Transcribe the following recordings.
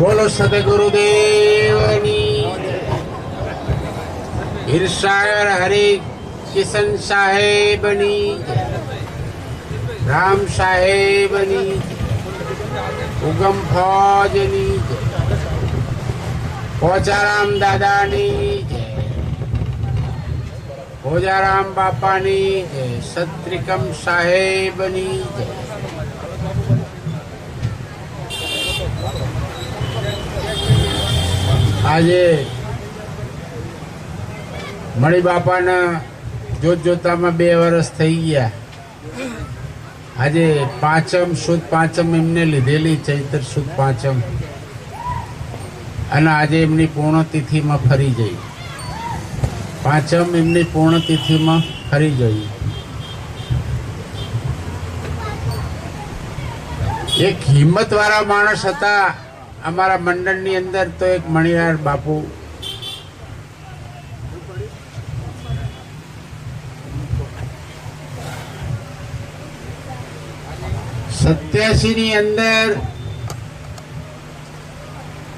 બોલો સદગુરુદેવની ઈર્ષાગર હરિ કિશન સાહેબની રામ સાહેબની ઉગમ ફોજની પોચારામ દાદાની ભોજારામ બાપાની જય. સત્રિકમ સાહેબની જય. આજે મણી બાપાના જોત જોતામાં બે વર્ષ થઈ ગયા. આજે પાંચમ સુદ પાંચમ એમને લીધેલી, ચૈત્ર સુદ પાંચમ. અને આજે એમની પૂર્ણતિથિમાં ફરી જઈ. પાંચમ એમની પૂર્ણતિથિમાં ફરી જઈ. એક હિંમત વાળા માણસ હતા. અમારા મંડળની અંદર તો એક મણિહાર બાપુ. સત્યાસી ની અંદર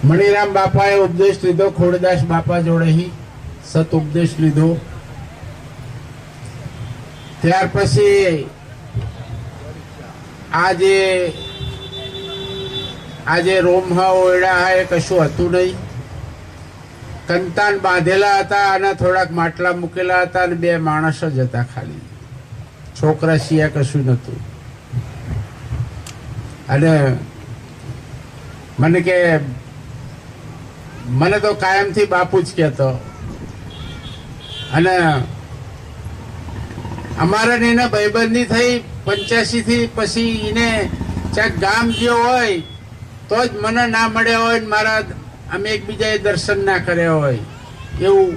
મણિરામ બાપાએ ઉપદેશ લીધો, ખોડદાસ બાપા જોડે સત ઉપદેશ લીધો. ત્યાર પછી આજે આજે રોમ હા ઓયડા એ કશું હતું નહીં. કંતાન બાંધેલા હતા અને થોડાક માટલા મૂકેલા હતા અને બે માણસ જ હતા ખાલી. છોકરા સિયા કશું નહોતું. અને મને કે, મને તો કાયમથી બાપુ જ કહેતો. અને અમારે ને એને ભાઈબંધી થઈ પંચ્યાસી થી પછી એને ચાક ગામ ગયો હોય તો જ મને ના મળ્યા હોય ને મારા અમે એકબીજાએ દર્શન ના કર્યા હોય, એવું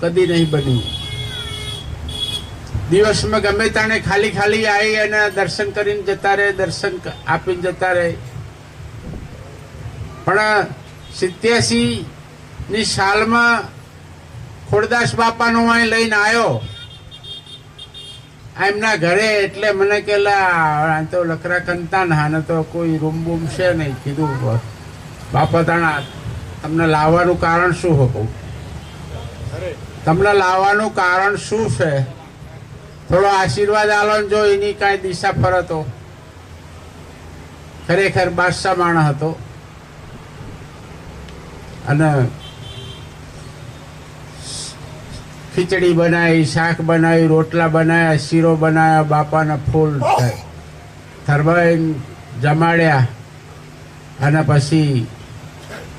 કદી નહીં બન્યું. દિવસમાં ગમે તાણે ખાલી ખાલી આવી અને દર્શન કરીને જતા રહે, દર્શન આપીને જતા રહે. પણ સિત્યાસી ની સાલમાં ખોડદાસ બાપાનો અહીં લઈને આવ્યો એમના ઘરે એટલે મને કેલા તો લકરા કંતાન હાને તો કોઈ રૂમ બૂમ છે નહીં કીધું. બાપા તાણા તમને લાવવાનું કારણ શું હતું તમને લાવવાનું કારણ શું છે? થોડો આશીર્વાદ આલો જો એની કાંઈ દિશા ફરતો ખરેખર બાદશાહ માણસ હતો. અને ખીચડી બનાવી, શાક બનાવી, રોટલા બનાવ્યા શીરો બનાવ્યા બાપાના ફૂલ થરબાઈને જમાડ્યા અને પછી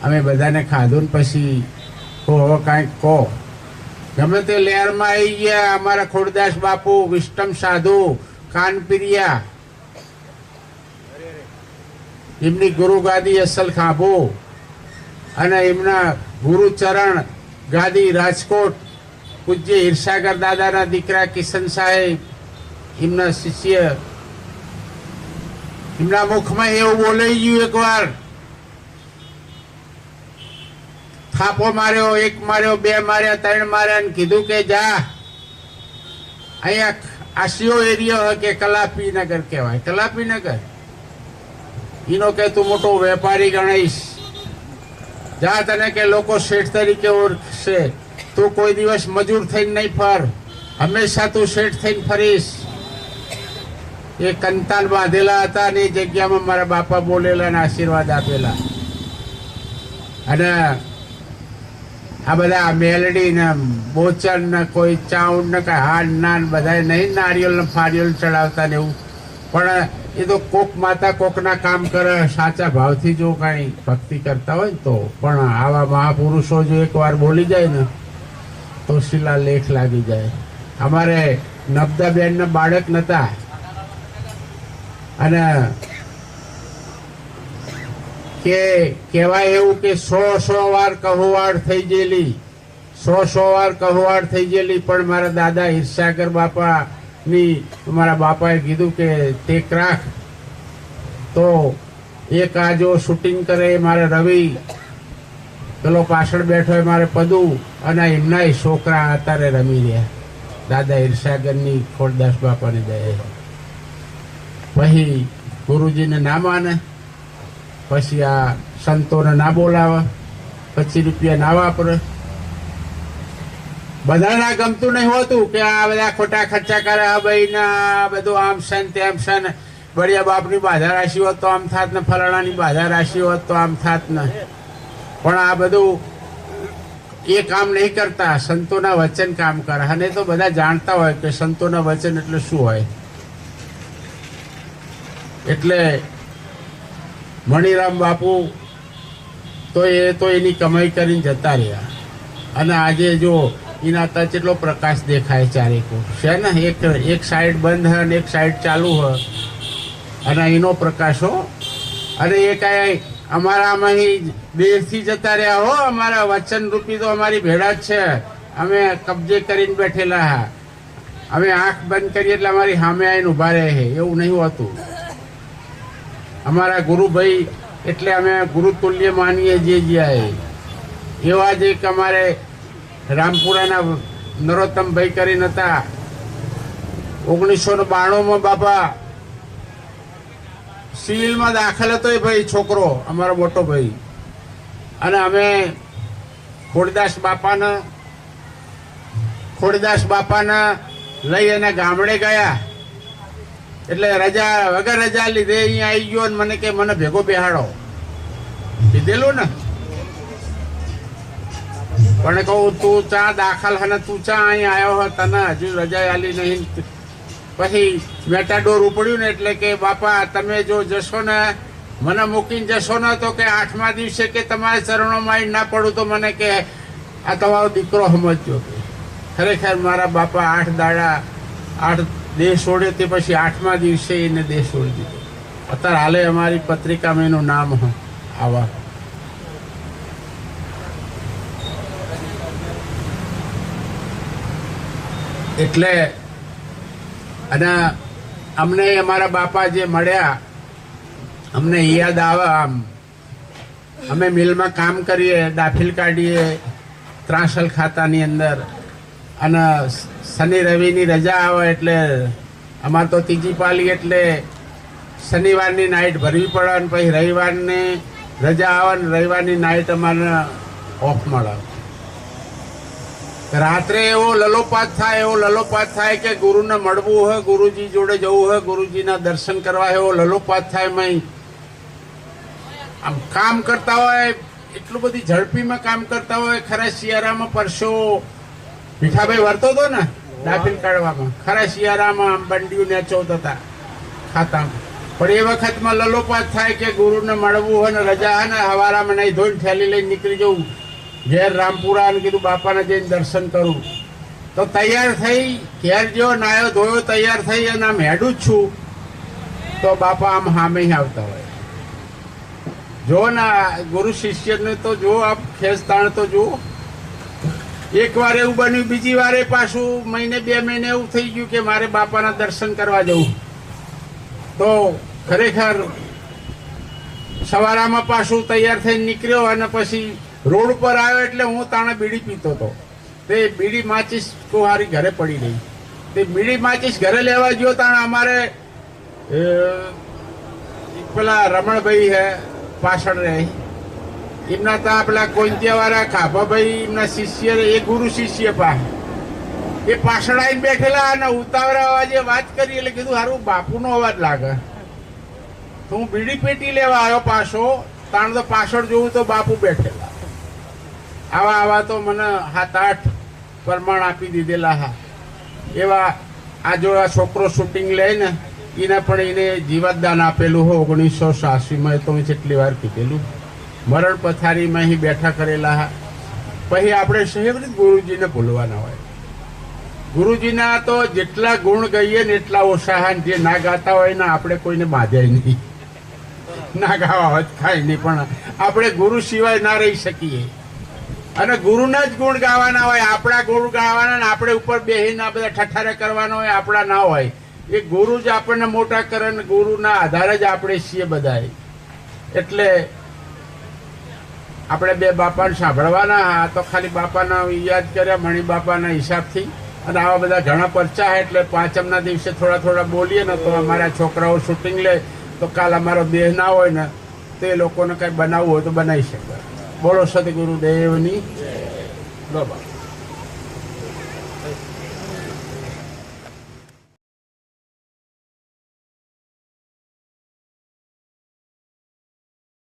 અમે બધાને ખાધું ને પછી હવે કાંઈક કહો. ગમે તે લહેરમાં આવી ગયા, અમારા ખોડદાસ બાપુ, વિષ્ટમ સાધુ કાનપિરિયા એમની ગુરુ ગાદી અસલ ખાંભો. અને એમના ગુરુચરણ ગાદી રાજકોટ. પૂજ્ય ઈર્ષાગર દાદાના દીકરા કિશન સાહેબ એમના શિષ્ય. એમના મુખમાં એવું બોલાઈ ગયું એકવાર. થાપો માર્યો, એક માર્યો, બે માર્યા, ત્રણ માર્યા ને કીધું કે જા. અહીંયા આશિયો એરિયો કે કલાપીનગર કહેવાય. કલાપીનગર. એનો કે તું મોટો વેપારી ગણાઈશ. જા તને કે લોકો શેઠ તરીકે ઓળખશે. તું કોઈ દિવસ મજૂર થઈને નહીં ફર. હંમેશા તું શેઠ થઈને ફરીશ. એ કંતાન બાંધેલા હતા અને એ જગ્યામાં મારા બાપા બોલેલા અને આશીર્વાદ આપેલા. અને આ બધા મેલડી ને બોચન ને કોઈ ચાઉન ને કઈ હાડ નાન બધા નહીં નારિયેલ ને ફારિયેલ ચડાવતા ને એવું. પણ એ તો કોક માતા કોકના કામ કરે, સાચા ભાવથી જો કાંઈ ભક્તિ કરતા હોય ને તો. પણ આવા મહાપુરુષો જો એકવાર બોલી જાય ને તો શિલાલેખ લાગી જાય. અમારે નબદાબેન ના બાળક નતા. અને કે કહેવાય એવું કે સો સો વાર કહોવાડ થઈ ગયેલી. સો સો વાર કહોવાડ થઈ ગયેલી, પણ મારા દાદા હિરસાગર બાપા ની મારા બાપાએ કીધું કે ટેક રાખ. તો એક આ જો શૂટિંગ કરે મારે રવિ પેલો પાછળ બેઠો એ મારે પદુ અને એમના છોકરા અત્યારે રમી રહ્યા. દાદા ઈર્ષાગરની ખોડદાસ બાપાની દયા પછી ગુરુજીને ના માને પછી આ સંતોને ના બોલાવે, પચીસ રૂપિયા ના વાપરે. બધાના ગમતું નહીં હોતું કે આ બધા ખોટા ખર્ચા કરે, આ ભાઈ ના બધું આમ છે ને તેમ છે ને. બળિયા બાપની બાધા રાશિ હોત તો આમ થાત ને, ફલાણાની બાધા રાશિ હોત તો આમ થાત ને. પણ આ બધું એ કામ નહીં કરતા, સંતોના વચન કામ કરે. અને તો બધા જાણતા હોય કે સંતોના વચન એટલે શું હોય. એટલે મણિરામ બાપુ તો એ તો એની કમાઈ કરીને જતા રહ્યા. અને આજે જો એના તા કેટલો પ્રકાશ દેખાય ચારેકો છે ને, એક એક સાઈડ બંધ હોય અને એક સાઈડ ચાલુ હોય અને એનો પ્રકાશ હો. અને એ કાંઈ અમારામાંથી દેશથી જતા રહ્યા હો. અમારા વચન રૂપી તો અમારી ભેળા જ છે. અમે કબજે કરીને બેઠેલા અમે આંખ બંધ કરીએ એટલે અમારી સામે આવીને ઊભા રહે એવું નહીં હોતું. અમારા ગુરુભાઈ એટલે અમે ગુરુતુલ્ય માનીએ જે જ્યાં એવા જ એક અમારે રામપુરાના નરોત્તમભાઈ કરીને હતા. ઓગણીસો બાણુંમાં બાપા સિવિલમાં દાખલ હતો એ ભાઈ, છોકરો, અમારો મોટો ભાઈ. અને અમે ખોડદાસ બાપાના ખોડદાસ બાપાના લઈ અને ગામડે ગયા. એટલે રજા, વગર રજા લીધે અહીંયા આવી ગયો ને મને કે, મને ભેગો બેહાડો. કીધેલું ને? પણ કહું, તું ચા દાખલ અને તું ચા અહીં આવ્યો હો? તને હજુ રજા આલી નહીં. પછી મેટાડોર ઉપડ્યું ને એટલે કે, બાપા, તમે જો જશો ને, મને મૂકીને જશો ને તો કે આઠમા દિવસે કે તમારા ચરણોમાં ના પડું તો મને કે, આ તમારો દીકરો સમજજો ખરેખર મારા બાપા આઠ દાડા, આઠ દેહ છોડ્યો તે પછી આઠમા દિવસે એને દેહ છોડી દીધો. અત્યારે હાલે અમારી પત્રિકામાં એનું નામ આવા. એટલે અને અમને અમારા બાપા જે મળ્યા, અમને યાદ આવે આમ. અમે મિલમાં કામ કરીએ, દાખિલ કાઢીએ ત્રાસલ ખાતાની અંદર. અને શનિ રવિની રજા આવે એટલે અમારે તો ત્રીજી પાલી એટલે શનિવારની નાઇટ ભરવી પડે અને પછી રવિવારની રજા આવે ને રવિવારની નાઇટ અમારે ઓફ મળે. રાત્રે એવો લલોપાત થાય, એવો લલોપાત થાય કે ગુરુને મળવું હોય, ગુરુજી જોડે જવું હોય, ગુરુજીના દર્શન કરવા એવો લલોપાત થાય મય. આમ કામ કરતા હોય, એટલું બધી ઝડપીમાં કામ કરતા હોય, ખરા શિયાળામાં પરસો. મીઠાભાઈ વર્તો હતો ને દાખલ કાઢવામાં. ખરા શિયાળામાં આમ બંડીઓ નેચવતા હતા ખાતા પણ એ વખતમાં લલોપાત થાય કે ગુરુને મળવું હોય ને રજા હોય ને હવારામાં નહીં ધોઈને થેલી લઈને નીકળી જવું. ઘેર રામપુરા અને કીધું, બાપાને જઈને દર્શન કરું. તો તૈયાર થઈ, ઘેર જેવો નાયો ધોયો, તૈયાર થઈ અને આમ હેડું જ છું, તો બાપા આમ સામે આવતા હોય. જો ના ગુરુ શિષ્યને તો જો આપ ખેંચતાણ તો જુઓ. એક વાર એવું બન્યું, બીજી વારે પાછું મહિને, બે મહિને એવું થઈ ગયું કે મારે બાપાના દર્શન કરવા જવું. તો ખરેખર સવારામાં પાછું તૈયાર થઈને નીકળ્યો અને પછી રોડ ઉપર આવ્યો એટલે હું તાણે બીડી પીતો હતો. તે બીડી માચીસ કુહારી ઘરે પડી રહી તે બીડી માચીસ ઘરે લેવા ગયો તાણે અમારે પેલા રમણભાઈ હે, પાછળ રહે. એમના ત્યાં પેલા કોંતિયાવાળા ખાભાભાઈ, એમના શિષ્ય, એ ગુરુ શિષ્ય પા. એ પાછળ આવીને બેઠેલા અને ઉતાવળા અવાજે વાત કરી એટલે કીધું, હારું, બાપુનો અવાજ લાગે. તો હું બીડી પેટી લેવા આવ્યો પાછો, તાણ તો પાછળ જોઉં તો બાપુ બેઠેલા. આવા આવા તો મને સાત, આઠ પ્રમાણ આપી દીધેલા હા. એવા આ જો આ છોકરો શૂટિંગ લે ને એને પણ એને જીવતદાન આપેલું હો, ઓગણીસો છ્યાસીમાં તો મેં જેટલી વાર કીધેલું. મરણ પથારીમાં અહીં બેઠા કરેલા હા. પછી આપણે શહેર ગુરુજીને ભૂલવાના હોય. ગુરુજીના તો જેટલા ગુણ ગઈએ ને એટલા ઓછા જે ના ગાતા હોય ને આપણે કોઈને બાંધાય નહીં. ના ગાવા હોય ખાય નહીં, પણ આપણે ગુરુ સિવાય ના રહી શકીએ. અને ગુરુના જ ગુણ ગાવાના હોય, આપણા ગુણ ગાવાના ને આપણે ઉપર બેહીને આ બધા ઠઠારે કરવાના હોય, આપણા ના હોય. એ ગુરુ જ આપણને મોટા કરે ને ગુરુના આધારે જ આપણે છીએ બધા એટલે આપણે બે બાપાને સાંભળવાના, આ તો ખાલી બાપાના યાદ કર્યા, મણી બાપાના હિસાબથી. અને આવા બધા ઘણા પરચા હે, એટલે પાંચમના દિવસે થોડા થોડા બોલીએ ને તો અમારા છોકરાઓ શૂટિંગ લે, તો કાલ અમારો દેહ ના હોય ને, તે લોકોને કંઈ બનાવવું હોય તો બનાવી શકે બોલો સદગુરુદેવની બાબા